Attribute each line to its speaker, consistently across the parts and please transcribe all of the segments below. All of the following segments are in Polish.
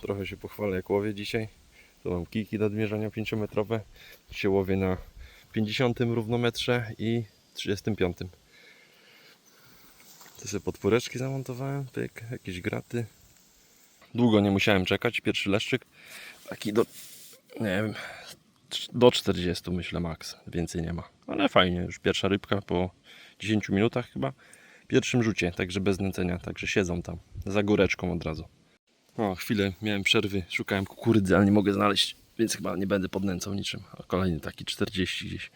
Speaker 1: Trochę się pochwalę jak łowię dzisiaj. Tu mam kijki do odmierzania 5-metrowe. Dzisiaj łowię na 50 równometrze i 35. Tu sobie podpóreczki zamontowałem, pyk, jakieś graty. Długo nie musiałem czekać, pierwszy leszczyk. Taki do, nie wiem, do 40 myślę max, więcej nie ma. Ale fajnie, już pierwsza rybka po 10 minutach chyba. Pierwszym rzucie, także bez nęcenia, także siedzą tam, za góreczką od razu. O, chwilę miałem przerwy, szukałem kukurydzy, ale nie mogę znaleźć, więc chyba nie będę podnęcał niczym. A kolejny taki 40 gdzieś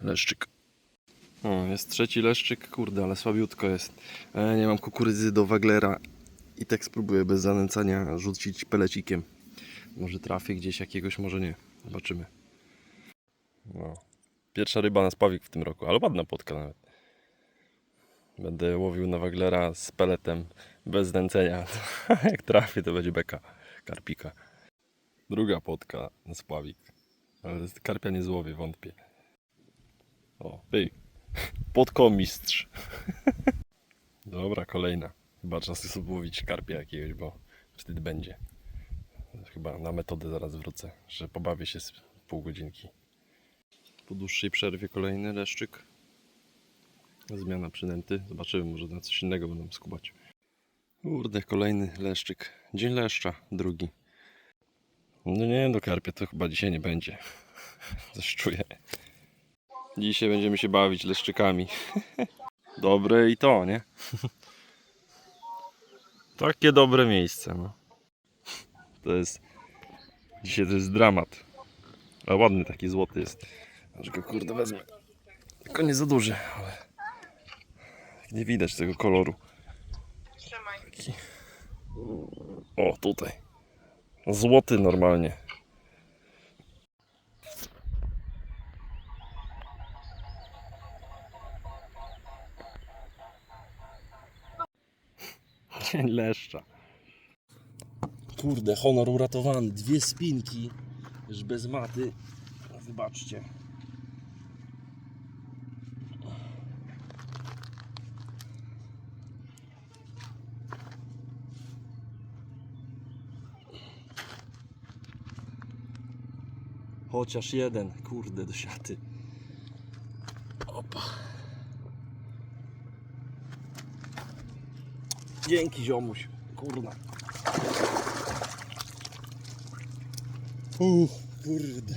Speaker 1: leszczyk. O, jest trzeci leszczyk, kurde, ale słabiutko jest. E, nie mam kukurydzy do waglera i tak spróbuję bez zanęcania rzucić pelecikiem. Może trafię gdzieś jakiegoś, może nie. Zobaczymy. No. Pierwsza ryba na spawik w tym roku, ale ładna potka nawet. Będę łowił na waglera z peletem bez znęcenia. Jak trafię, to będzie beka karpika. Druga potka na spławik. Ale karpia nie złowię, wątpię. O, pyk. Podkomistrz. Dobra, kolejna. Chyba czas jest łowić karpia jakiegoś, bo wstyd będzie. Chyba na metodę zaraz wrócę, że pobawię się z pół godzinki. Po dłuższej przerwie kolejny leszczyk. Zmiana przynęty. Zobaczymy, może na coś innego będę skubać. Kurde, kolejny leszczyk. Dzień leszcza, drugi. No nie, do karpia to chyba dzisiaj nie będzie. Coś czuję. Dzisiaj będziemy się bawić leszczykami. Dobre i to, nie? Takie dobre miejsce, no. To jest... Dzisiaj to jest dramat. A ładny taki złoty jest. Aż go kurde wezmę. Tylko nie za duży, ale... Nie widać tego koloru. Taki... O, tutaj. Złoty normalnie. Dzień leszcza. Kurde, honor uratowany. Dwie spinki. Już bez maty. Zobaczcie. Chociaż jeden, kurde, do siaty. Opa. Dzięki ziomuś, kurna. Uff, kurde.